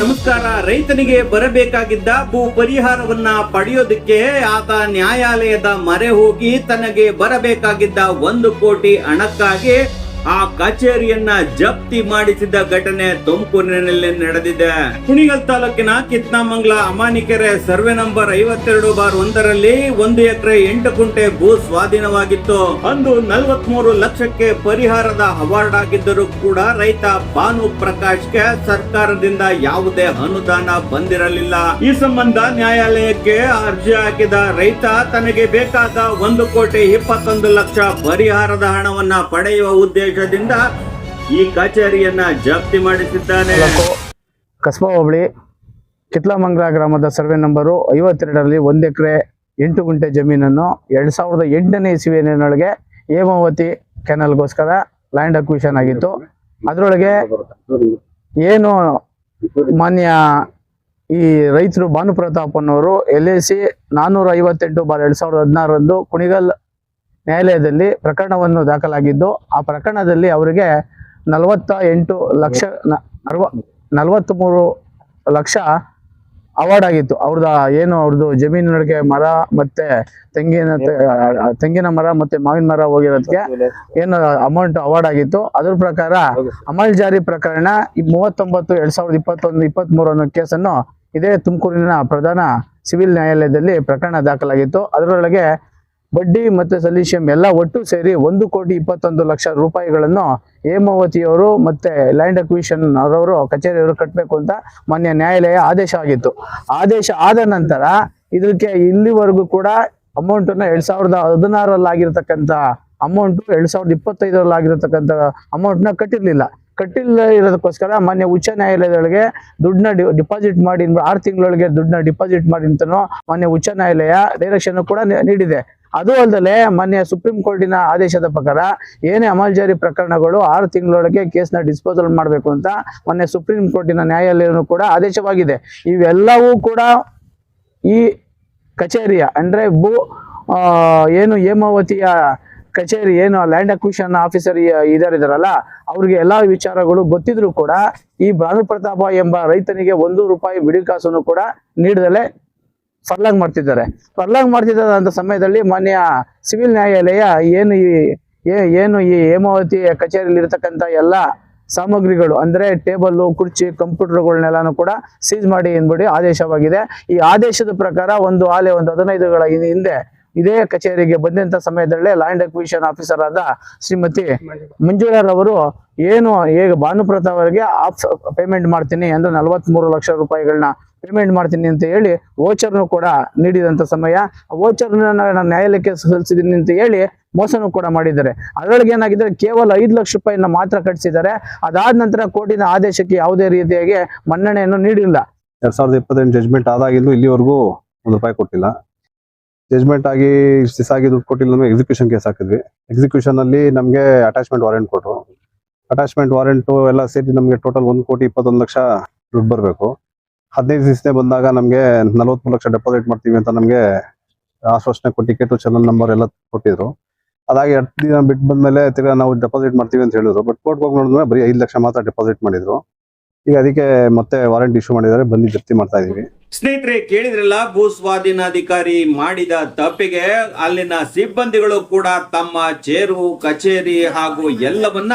ನಮಸ್ಕಾರ. ರೈತನಿಗೆ ಬರಬೇಕಾಗಿದ್ದ ಭೂ ಪರಿಹಾರವನ್ನ ಪಡೆಯೋದಕ್ಕೆ ಆತ ನ್ಯಾಯಾಲಯದ ಮರೆ ಹೋಗಿ ತನಗೆ ಬರಬೇಕಾಗಿದ್ದ ಒಂದು ಕೋಟಿ ಹಣಕ್ಕಾಗಿ ಆ ಕಚೇರಿಯನ್ನ ಜಪ್ತಿ ಮಾಡಿಸಿದ ಘಟನೆ ತುಮಕೂರಿನಲ್ಲಿ ನಡೆದಿದೆ. ಕುಣಿಗಲ್ ತಾಲೂಕಿನ ಕಿತ್ನಾಮಂಗ್ಲ ಅಮಾನಿಕೆರೆ ಸರ್ವೆ ನಂಬರ್ ಐವತ್ತೆರಡು ಬಾರ್ ಒಂದರಲ್ಲಿ ಒಂದು ಎಕರೆ ಎಂಟು ಕುಂಟೆ ಭೂ ಸ್ವಾಧೀನವಾಗಿತ್ತು. ಅಂದು ನಲವತ್ಮೂರು ಲಕ್ಷಕ್ಕೆ ಪರಿಹಾರದ ಅವಾರ್ಡ್ ಆಗಿದ್ದರೂ ಕೂಡ ರೈತ ಭಾನು ಪ್ರಕಾಶ್ಗೆ ಸರ್ಕಾರದಿಂದ ಯಾವುದೇ ಅನುದಾನ ಬಂದಿರಲಿಲ್ಲ. ಈ ಸಂಬಂಧ ನ್ಯಾಯಾಲಯಕ್ಕೆ ಅರ್ಜಿ ಹಾಕಿದ ರೈತ ತನಗೆ ಬೇಕಾದ ಒಂದು ಕೋಟಿ ಇಪ್ಪತ್ತೊಂದು ಲಕ್ಷ ಪರಿಹಾರದ ಹಣವನ್ನ ಪಡೆಯುವ ಉದ್ದೇಶದಿಂದ ಈ ಕಚೇರಿಯನ್ನ ಜಪ್ತಿ ಮಾಡಿಸಿದ್ದಾನೆ. ಕಸ್ಬಾ ಹೋಬಳಿ, ಕಿತ್ಲಾಮಂಗ್ಲ ಗ್ರಾಮದ ಸರ್ವೆ ನಂಬರು ಐವತ್ತೆರಡರಲ್ಲಿ ಒಂದು ಎಕರೆ ಎಂಟು ಗುಂಟೆ ಜಮೀನನ್ನು ಎರಡು ಸಾವಿರದ ಎಂಟನೇ ಇಸುವಿನೊಳಗೆ ಹೇಮಾವತಿ ಕೆನಲ್ಗೋಸ್ಕರ ಲ್ಯಾಂಡ್ ಅಕ್ವಿಷನ್ ಆಗಿತ್ತು. ಅದರೊಳಗೆ ಏನು ಮಾನ್ಯ ಈ ರೈತರು ಭಾನುಪ್ರತಾಪನ್ನವರು ಎಲ್ ಎ ಸಿ ನಾನ್ನೂರ ಐವತ್ತೆಂಟು ಬಾರ್ ಎರಡು ಸಾವಿರದ ಹದಿನಾರರಂದು ಕುಣಿಗಲ್ ನ್ಯಾಯಾಲಯದಲ್ಲಿ ಪ್ರಕರಣವನ್ನು ದಾಖಲಾಗಿದ್ದು, ಆ ಪ್ರಕರಣದಲ್ಲಿ ಅವರಿಗೆ ನಲವತ್ತ ಎಂಟು ಲಕ್ಷ ಅರವ ನಲವತ್ತ್ಮೂರು ಲಕ್ಷ ಅವಾರ್ಡ್ ಆಗಿತ್ತು. ಅವ್ರದ ಏನು ಅವ್ರದ್ದು ಜಮೀನಿನೊಳಗೆ ಮರ ಮತ್ತೆ ತೆಂಗಿನ ತೆಂಗಿನ ಮರ ಮತ್ತೆ ಮಾವಿನ ಮರ ಹೋಗಿರೋದಕ್ಕೆ ಏನು ಅಮೌಂಟ್ ಅವಾರ್ಡ್ ಆಗಿತ್ತು. ಅದ್ರ ಪ್ರಕಾರ ಅಮಲ್ ಜಾರಿ ಪ್ರಕರಣ ಮೂವತ್ತೊಂಬತ್ತು, ಎರಡ್ ಸಾವಿರದ ಇಪ್ಪತ್ತೊಂದು ಇಪ್ಪತ್ತ್ ಅನ್ನೋ ಕೇಸನ್ನು ಇದೇ ತುಮಕೂರಿನ ಪ್ರಧಾನ ಸಿವಿಲ್ ನ್ಯಾಯಾಲಯದಲ್ಲಿ ಪ್ರಕರಣ ದಾಖಲಾಗಿತ್ತು. ಅದರೊಳಗೆ ಬಡ್ಡಿ ಮತ್ತೆ ಸಲ್ಯೂಷನ್ ಎಲ್ಲ ಒಟ್ಟು ಸೇರಿ ಒಂದು ಕೋಟಿ ಇಪ್ಪತ್ತೊಂದು ಲಕ್ಷ ರೂಪಾಯಿಗಳನ್ನು ಹೇಮಾವತಿಯವರು ಮತ್ತೆ ಲ್ಯಾಂಡ್ ಅಕ್ವಿಷನ್ ಅವರವರು ಕಚೇರಿಯವರು ಕಟ್ಟಬೇಕು ಅಂತ ಮಾನ್ಯ ನ್ಯಾಯಾಲಯ ಆದೇಶ ಆಗಿತ್ತು. ಆದೇಶ ಆದ ನಂತರ ಇದಕ್ಕೆ ಇಲ್ಲಿವರೆಗೂ ಕೂಡ ಅಮೌಂಟ್ ಎರಡು ಸಾವಿರದ ಹದಿನಾರಲ್ಲಿ ಆಗಿರತಕ್ಕಂಥ ಅಮೌಂಟ್ ಎರಡ್ ಸಾವಿರದ ಇಪ್ಪತ್ತೈದರಲ್ಲಿ ಆಗಿರತಕ್ಕಂಥ ಅಮೌಂಟ್ನ ಕಟ್ಟಿರ್ಲಿಲ್ಲ. ಕಟ್ಟಿಲ್ಲ ಇರೋದಕ್ಕೋಸ್ಕರ ಮೊನ್ನೆ ಉಚ್ಚ ನ್ಯಾಯಾಲಯದೊಳಗೆ ದುಡ್ಡನ್ನ ಡಿಪಾಸಿಟ್ ಮಾಡಿ, ಆರು ತಿಂಗಳೊಳಗೆ ದುಡ್ಡನ್ನ ಡಿಪಾಸಿಟ್ ಮಾಡಿ ಅಂತನೋ ಮೊನ್ನೆ ಉಚ್ಚ ನ್ಯಾಯಾಲಯ ಡೈರೆಕ್ಷನ್ ಕೂಡ ನೀಡಿದೆ. ಅದು ಅಲ್ಲದೆ ಮೊನ್ನೆ ಸುಪ್ರೀಂ ಕೋರ್ಟಿನ ಆದೇಶದ ಪ್ರಕಾರ ಏನೇ ಅಮಲ್ಜಾರಿ ಪ್ರಕರಣಗಳು ಆರು ತಿಂಗಳೊಳಗೆ ಕೇಸ್ನ ಡಿಸ್ಪೋಸಲ್ ಮಾಡಬೇಕು ಅಂತ ಮೊನ್ನೆ ಸುಪ್ರೀಂ ಕೋರ್ಟಿನ ನ್ಯಾಯಾಲಯನೂ ಕೂಡ ಆದೇಶವಾಗಿದೆ. ಇವೆಲ್ಲವೂ ಕೂಡ ಈ ಕಚೇರಿಯ ಅಂದ್ರೆ ಭೂ ಏನು ಹೇಮಾವತಿಯ ಕಚೇರಿ, ಏನು ಲ್ಯಾಂಡ್ ಅಕ್ವಿಷನ್ ಆಫೀಸರ್ ಇದಾರಿದಾರಲ್ಲ, ಅವ್ರಿಗೆ ಎಲ್ಲಾ ವಿಚಾರಗಳು ಗೊತ್ತಿದ್ರು ಕೂಡ ಈ ಭಾನುಪ್ರತಾಪ ಎಂಬ ರೈತನಿಗೆ ಒಂದು ರೂಪಾಯಿ ಬಿಡಿಕಾಸನ್ನು ಕೂಡ ನೀಡದಲೆ ಫರ್ಲಾಂಗ್ ಮಾಡ್ತಿದ್ದಾರೆ. ಫರ್ಲಾಂಗ್ ಅಂತ ಸಮಯದಲ್ಲಿ ಮಾನ್ಯ ಸಿವಿಲ್ ನ್ಯಾಯಾಲಯ ಏನು ಈ ಏನು ಈ ಹೇಮಾವತಿ ಕಚೇರಿಯಲ್ಲಿ ಇರತಕ್ಕಂತ ಎಲ್ಲ ಸಾಮಗ್ರಿಗಳು, ಅಂದ್ರೆ ಟೇಬಲ್ ಕುರ್ಚಿ, ಕಂಪ್ಯೂಟರ್ಗಳನ್ನೆಲ್ಲಾನು ಕೂಡ ಸೀಸ್ ಮಾಡಿ ಎಂಬುಡಿ ಆದೇಶವಾಗಿದೆ. ಈ ಆದೇಶದ ಪ್ರಕಾರ ಒಂದು ಆಲೆ ಒಂದು ಹದಿನೈದುಗಳ ಹಿಂದೆ ಇದೇ ಕಚೇರಿಗೆ ಬಂದಂತ ಸಮಯದಲ್ಲೇ ಲ್ಯಾಂಡ್ ಅಕ್ವಿಷನ್ ಆಫೀಸರ್ ಆದ ಶ್ರೀಮತಿ ಮಂಜುಳಾರವರು ಏನು ಹೇಗೆ ಭಾನುಪ್ರತ ಅವರಿಗೆ ಆಫ್ ಪೇಮೆಂಟ್ ಮಾಡ್ತೀನಿ ಅಂದ್ರೆ ನಲವತ್ಮೂರು ಲಕ್ಷ ರೂಪಾಯಿಗಳನ್ನ ಪೇಮೆಂಟ್ ಮಾಡ್ತೀನಿ ಅಂತ ಹೇಳಿ ವೋಚರ್ನು ಕೂಡ ನೀಡಿದಂತ ಸಮಯ. ವೋಚರ್ನ ನಾನು ನ್ಯಾಯಾಲಯಕ್ಕೆ ಸಲ್ಲಿಸಿದ್ದೀನಿ ಅಂತ ಹೇಳಿ ಮೋಸನೂ ಕೂಡ ಮಾಡಿದ್ದಾರೆ. ಅದರೊಳಗೆ ಏನಾಗಿದೆ ಕೇವಲ ಐದು ಲಕ್ಷ ರೂಪಾಯಿನ ಮಾತ್ರ ಕಟ್ಟಿಸಿದ್ದಾರೆ ಅದಾದ ನಂತರ ಕೋರ್ಟಿನ ಆದೇಶಕ್ಕೆ ಯಾವುದೇ ರೀತಿಯಾಗಿ ಮನ್ನಣೆಯನ್ನು ನೀಡಿಲ್ಲ. ಎರಡ್ ಸಾವಿರದ ಇಪ್ಪತ್ತೆಂಟು ಜಜ್ಮೆಂಟ್ ಆದಾಗಿಲ್ಲೂ ಇಲ್ಲಿವರೆಗೂ ಒಂದು ರೂಪಾಯಿ ಕೊಟ್ಟಿಲ್ಲ. ಜಜ್ಮೆಂಟ್ ಆಗಿ ಸಿಸ್ ಆಗಿ ದುಡ್ಡು ಕೊಟ್ಟಿಲ್ಲ ಅಂದ್ರೆ ಎಕ್ಸಿಕ್ಯೂಷನ್ ಕೇಸ್ ಹಾಕಿದ್ವಿ. ಎಕ್ಸಿಕ್ಯೂಷನ್ ಅಲ್ಲಿ ನಮಗೆ ಅಟ್ಯಾಚ್ಮೆಂಟ್ ವಾರೆಂಟ್ ಕೊಟ್ಟರು ಅಟ್ಯಾಚ್ಮೆಂಟ್ ವಾರೆಂಟು ಎಲ್ಲ ಸೇರಿ ನಮಗೆ ಟೋಟಲ್ ಒಂದು ಕೋಟಿ ಇಪ್ಪತ್ತೊಂದು ಲಕ್ಷ ದುಡ್ಡು ಬರಬೇಕು. ಹದಿನೈದು ದಿವಸ ಬಂದಾಗ ನಮಗೆ ನಲವತ್ಮೂರು ಲಕ್ಷ ಡೆಪಾಸಿಟ್ ಮಾಡ್ತೀವಿ ಅಂತ ನಮಗೆ ಆಶ್ವಾಸನೆ ಕೊಟ್ಟು ಟಿಕೆಟ್ ಚಲನ್ ನಂಬರ್ ಎಲ್ಲ ಕೊಟ್ಟಿದ್ರು. ಅದಾಗಿ ಹತ್ತು ದಿನ ಬಿಟ್ಟು ಬಂದಮೇಲೆ ತಿರ್ಗಾ ನಾವು ಡೆಪಾಸಿಟ್ ಮಾಡ್ತೀವಿ ಅಂತ ಹೇಳಿದ್ರು. ಬಟ್ ಕೋರ್ಟ್ ಹೋಗಿ ನೋಡಿದ್ರೆ ಬರೀ ಐದು ಲಕ್ಷ ಮಾತ್ರ ಡೆಪಾಸಿಟ್ ಮಾಡಿದ್ರು. ಈಗ ಅದಕ್ಕೆ ಮತ್ತೆ ವಾರೆಂಟ್ ಇಶ್ಯೂ ಮಾಡಿದ್ದಾರೆ. ಬಂದು ಜಪ್ತಿ ಮಾಡ್ತಾ ಇದೀವಿ. ಸ್ನೇಹಿತರೆ, ಕೇಳಿದ್ರಲ್ಲ ಭೂ ಸ್ವಾಧೀನಾಧಿಕಾರಿ ಮಾಡಿದ ತಪ್ಪಿಗೆ ಅಲ್ಲಿನ ಸಿಬ್ಬಂದಿಗಳು ಕೂಡ ತಮ್ಮ ಚೇರು, ಕಚೇರಿ ಹಾಗೂ ಎಲ್ಲವನ್ನ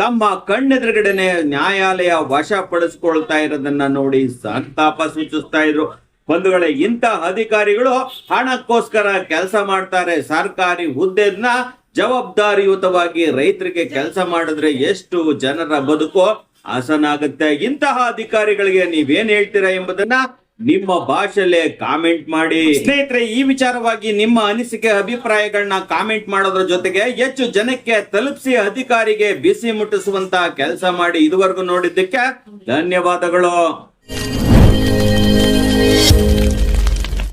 ತಮ್ಮ ಕಣ್ಣೆದುರುಗಡೆನೆ ನ್ಯಾಯಾಲಯ ವಶಪಡಿಸ್ಕೊಳ್ತಾ ಇರೋದನ್ನ ನೋಡಿ ಸಂತಾಪ ಸೂಚಿಸ್ತಾ ಇದ್ರು. ಬಂಧುಗಳೇ ಇಂತಹ ಅಧಿಕಾರಿಗಳು ಹಣಕ್ಕೋಸ್ಕರ ಕೆಲಸ ಮಾಡ್ತಾರೆ. ಸರ್ಕಾರಿ ಹುದ್ದೆನ ಜವಾಬ್ದಾರಿಯುತವಾಗಿ ರೈತರಿಗೆ ಕೆಲಸ ಮಾಡಿದ್ರೆ ಎಷ್ಟು ಜನರ ಬದುಕು ಹಸನಾಗುತ್ತೆ. ಇಂತಹ ಅಧಿಕಾರಿಗಳಿಗೆ ನೀವೇನ್ ಹೇಳ್ತೀರಾ ಎಂಬುದನ್ನ ನಿಮ್ಮ ಭಾಷೆಯಲ್ಲೇ ಕಾಮೆಂಟ್ ಮಾಡಿ. ಸ್ನೇಹಿತರೆ, ಈ ವಿಚಾರವಾಗಿ ನಿಮ್ಮ ಅನಿಸಿಕೆ ಅಭಿಪ್ರಾಯಗಳನ್ನ ಕಾಮೆಂಟ್ ಮಾಡೋದ್ರ ಜೊತೆಗೆ ಹೆಚ್ಚು ಜನಕ್ಕೆ ತಲುಪಿಸಿ ಅಧಿಕಾರಿಗೆ ಬಿಸಿ ಮುಟ್ಟಿಸುವಂತ ಕೆಲಸ ಮಾಡಿ ಇದುವರೆಗೂ ನೋಡಿದ್ದಕ್ಕೆ ಧನ್ಯವಾದಗಳು.